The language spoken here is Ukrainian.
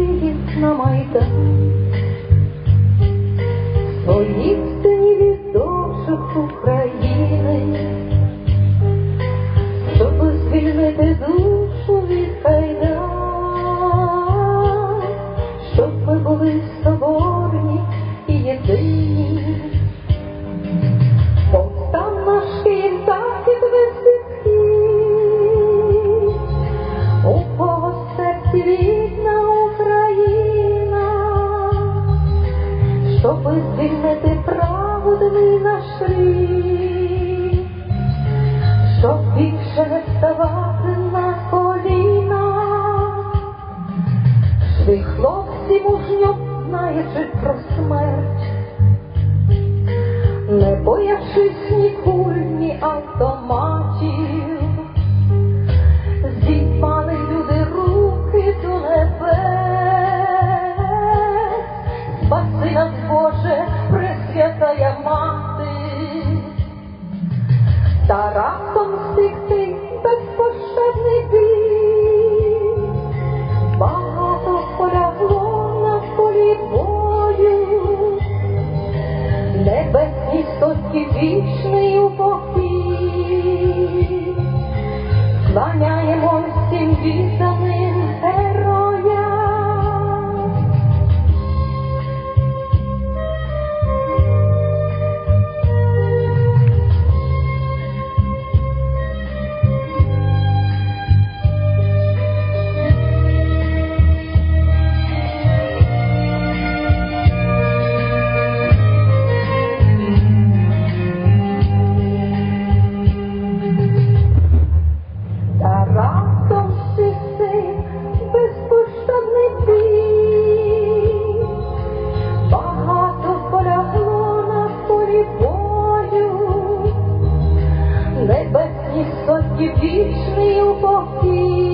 сидит на майках. Солисты невідомших України, щоб звільнити душу від хайна, щоб ми були соборні і єдині. щоби звільнити праведний наш рік, щоб більше не вставати на коліна, Шли хлопці мужньо знаючи про смерть, не боявшись нікого. високий вічний упокій. Cristo por ti.